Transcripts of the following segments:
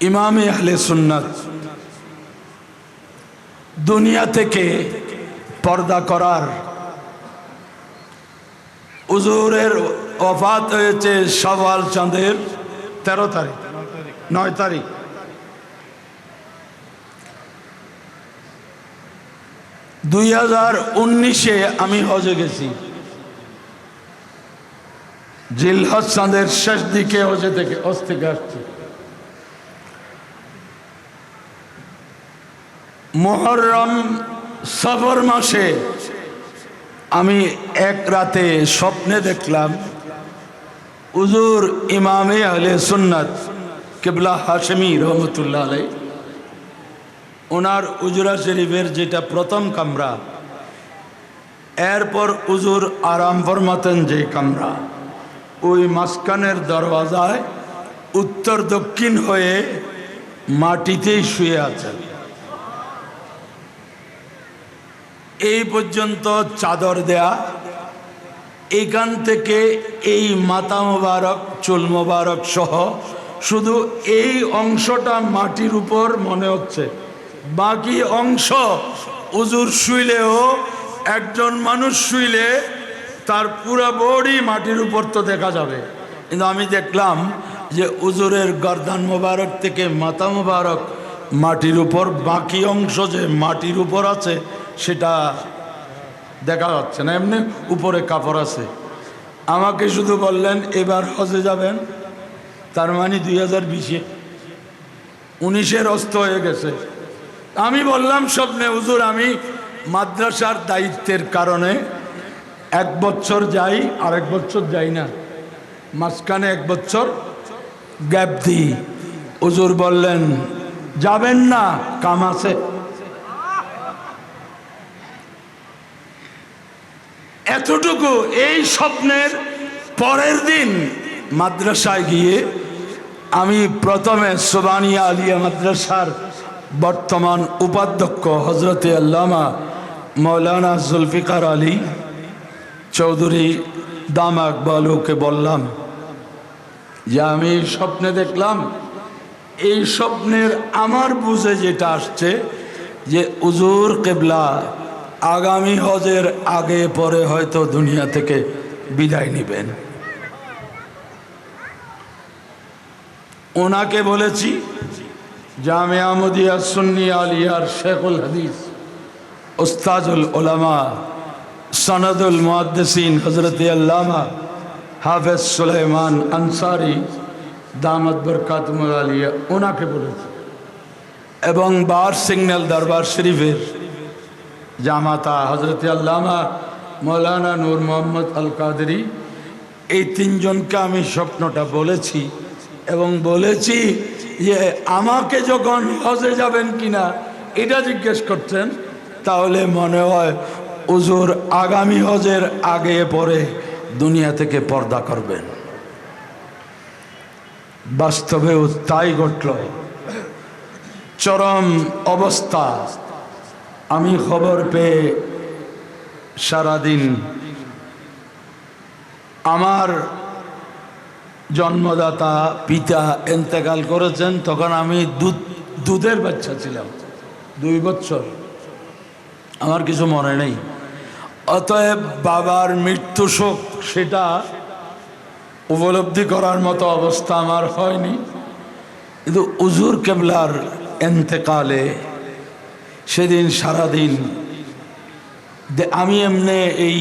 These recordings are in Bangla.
ইমামে আহলে সুন্নাত দুনিয়া থেকে পর্দা করার উজুরের অফাত হয়েছে সওয়াল চাঁদের তেরো তারিখ, নয় তারিখ। দুই হাজার উনিশে আমি হজে গেছি। জিলহজ চাঁদের শেষ দিকে হজে থেকে থেকে আসছি। মোহরম সফর মাসে আমি এক রাতে স্বপ্নে দেখলাম উজুর ইমামে আহলে সুন্নাত কেবলা হাশমি রহমতুল্লাহ আলাই। ওনার উজুরা শরীফের যেটা প্রথম কামরা, এরপর উজুর আরাম ফরমাতেন যে কামরা। ওই মাঝখানের দরওয়াজায় উত্তর দক্ষিণ হয়ে মাটিতেই শুয়ে আছেন। এই পর্যন্ত চাদর দেয়া। এখান থেকে এই মাথা মোবারক, চুল মোবারক সহ শুধু এই অংশটা মাটির উপর মনে হচ্ছে। বাকি অংশ উজুর শুইলেও একজন মানুষ শুইলে তার পুরো বডি মাটির উপর তো দেখা যাবে। কিন্তু আমি দেখলাম যে উজুরের গর্দান মোবারক থেকে মাথা মোবারক মাটির উপর বাকি অংশ যে মাটির উপর আছে সেটা দেখা যাচ্ছে না। এমনি উপরে কাপড় আছে। আমাকে শুধু বললেন, এবার হজে যাবেন। তার মানে দুই হাজার বিশে। উনিশের অস্ত হয়ে গেছে। আমি বললাম, স্বপ্নে হুজুর, আমি মাদ্রাসার দায়িত্বের কারণে এক বছর যাই, আর এক বছর যাই না। মাঝখানে এক বছর গ্যাপ দিই। হুজুর বললেন, যাবেন না, কাম আছে। এতটুকু এই স্বপ্নের পরের দিন মাদ্রাসায় গিয়ে আমি প্রথমে সোবানিয়া আলিয়া মাদ্রাসার বর্তমান উপাধ্যক্ষ হজরতে আল্লামা মৌলানা জুলফিকার আলী চৌধুরী দাম আকবালুকে বললাম, যে আমি স্বপ্নে দেখলাম, এই স্বপ্নের আমার বুঝে যেটা আসছে যে উজুর কেবলা আগামী হজের আগে, পরে হয়তো দুনিয়া থেকে বিদায় নেবেন। ওনাকে বলেছি জামে আমদিয়া সুন্নি আলিয়ার শেখুল হাদিস ওস্তাজুল ওলামা সনদুল মুহাদ্দিসিন হজরত আল্লামা হাফেজ সুলাইমান আনসারি দামদ বরকাতমুল আলিয়া ওনাকে বলেছি। এবং বার সিগন্যাল দরবার শরীফের জামাতা হজরত আল্লামা মৌলানা নূর মোহাম্মদ আল কাদরি এই তিনজনকে আমি স্বপ্নটা বলেছি এবং বলেছি যে আমাকে যখন হজে যাবেন কিনা এটা জিজ্ঞেস করছেন, তাহলে মনে হয় উজুর আগামী হজের আগে পরে দুনিয়া থেকে পর্দা করবেন। বাস্তবেও তাই ঘটল। চরম অবস্থা। আমি খবর পেয়ে সারাদিন আমার জন্মদাতা পিতা এন্তেকাল করেছেন, তখন আমি দুধ, দুধের বাচ্চা ছিলাম, দুই বছর। আমার কিছু মনে নেই। অতএব বাবার মৃত্যু শোক, সেটা উপলব্ধি করার মতো অবস্থা আমার হয়নি। কিন্তু উজুর কেবলার এন্তেকালে সেদিন সারাদিন আমি এমনি এই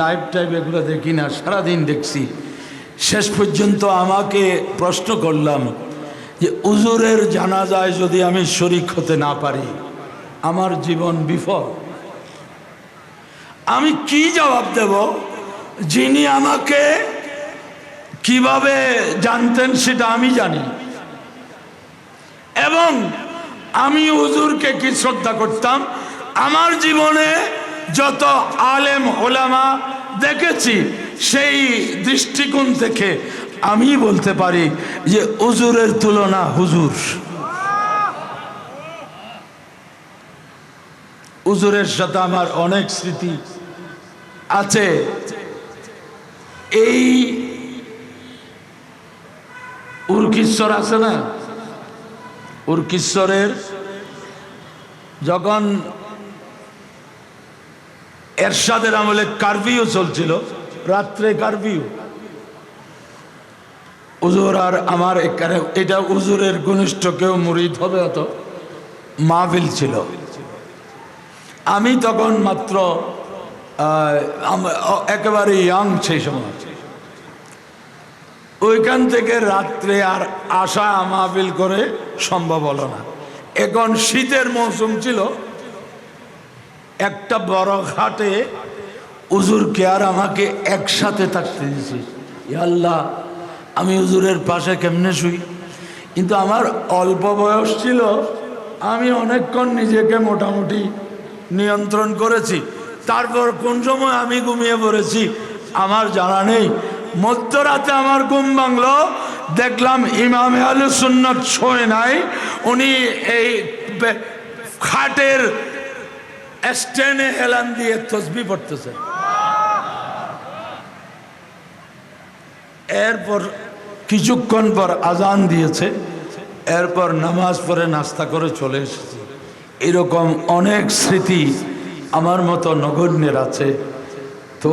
লাইভ টাইপ এগুলো দেখি না, সারাদিন দেখছি। শেষ পর্যন্ত আমাকে প্রশ্ন করলাম যে উজুরের জানাজায় যদি আমি শরিক হতে না পারি, আমার জীবন বিফল? আমি কি জবাব দেব? যিনি আমাকে কীভাবে জানতেন সেটা আমি জানি। এবং আমি হুজুরকে কি শ্রদ্ধা করতাম? আমার জীবনে যত আলেম ওলামা দেখেছি, সেই দৃষ্টিকোণ থেকে আমি বলতে পারি যে হুজুরের তুলনা হুজুর। হুজুরের সাথে আমার অনেক স্মৃতি আছে। এই উর্কিশ্বর আছে না? উর্কিশ্বরের যখন এরশাদের আমলে কারফিউ চলছিল, রাত্রে কারফিউ উজুর আর আমার এটা উজুরের ঘনিষ্ঠ কেউ মুরিদ হবে অত মাহফিল ছিল। আমি তখন মাত্র একেবারে ইয়াং সেই সময়। ওইখান থেকে রাত্রে আর আসা মাহফিল করে সম্ভব হলো না। এখন শীতের মৌসুম ছিল। একটা বড় ঘাটে উজুরকে আর আমাকে একসাথে থাকতে ইয়া আল্লাহ, আমি উজুরের পাশে কেমনে শুই? কিন্তু আমার অল্প বয়স ছিল, আমি অনেকক্ষণ নিজেকে মোটামুটি নিয়ন্ত্রণ করেছি। তারপর কোন সময় আমি ঘুমিয়ে পড়েছি, আমার জানা নেই। মধ্যরাতে আমার ঘুম ভাঙলো। দেখলাম ইমাম আলু সুন্নত ছয় নাই। উনি এই খাটের স্টেনে হেলান দিয়ে তসবি পড়তেছে। এরপর কিছুক্ষণ পর আজান দিয়েছে। এরপর নামাজ পড়ে নাস্তা করে চলে এসেছি। এরকম অনেক স্মৃতি আমার মতো নগণ্যের আছে। তো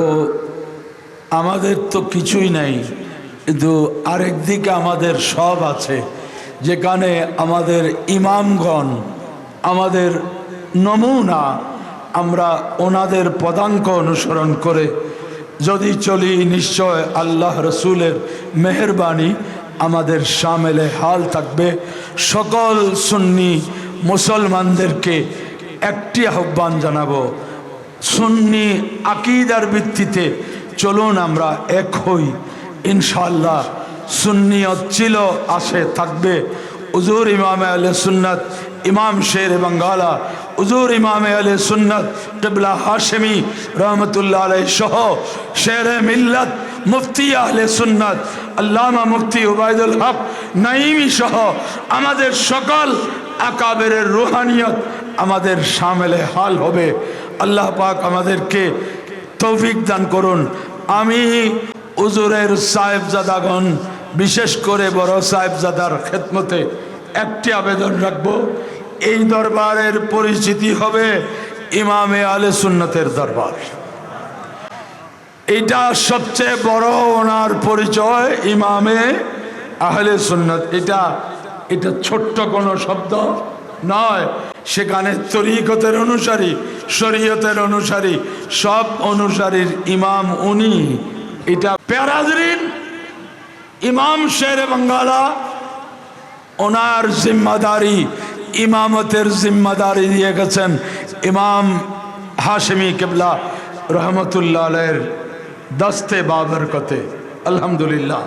আমাদের তো কিছুই নাই, কিন্তু আরেক দিকে আমাদের সব আছে। যেখানে আমাদের ইমামগণ, আমাদের নমুনা, আমরা ওনাদের পদাঙ্ক অনুসরণ করে যদি চলি, নিশ্চয় আল্লাহ রসুলের মেহরবানি আমাদের সামেলে হাল থাকবে। সকল সুন্নি মুসলমানদেরকে একটি আহ্বান জানাব, সুন্নি আকিদার ভিত্তিতে চলুন আমরা এক হই। ইনশাল্লাহ সুন্নিয়ত ছিল আসে, থাকবে। উজুর ইমামে আলে সুন্নত, ইমাম শের বাঙ্গালা উজুর ইমামে আলে সুন্নত টেবলা হাশেমি রহমতুল্লাহ আলাই সহ শের মিল্লত, মুফতি আহলে সুন্নত, আল্লামা মুফতি উবায়দুল হক নাইমি সহ আমাদের সকল আকাবের রুহানিয়ত আমাদের সামেলে হাল হবে। আল্লাহ পাক আমাদেরকে তৌফিক দান করুন। আমি উজুরের সাহেবজাদাগণ, বিশেষ করে বড় সাহেবজাদার খেদমতে একটি আবেদন রাখব। এই দরবারের পরিচিতি হবে ইমামে আলে সুন্নতের দরবার। এটা সবচেয়ে বড় ওনার পরিচয়, ইমামে আহলে সুন্নত। এটা এটা ছোট্ট কোনো শব্দ নয়। সেখানে তরিকতের অনুসারী, শরীয়তের অনুসারী, সব অনুসারীর ইমাম উনি। এটা প্যারাজরিন, ইমাম শের বাঙ্গালা, ওনার জিম্মাদারি, ইমামতের জিম্মাদারি দিয়ে গেছেন ইমাম হাশেমি কেবলা রহমতুল্লাহ দস্তে বাবরকতে আলহামদুলিল্লাহ।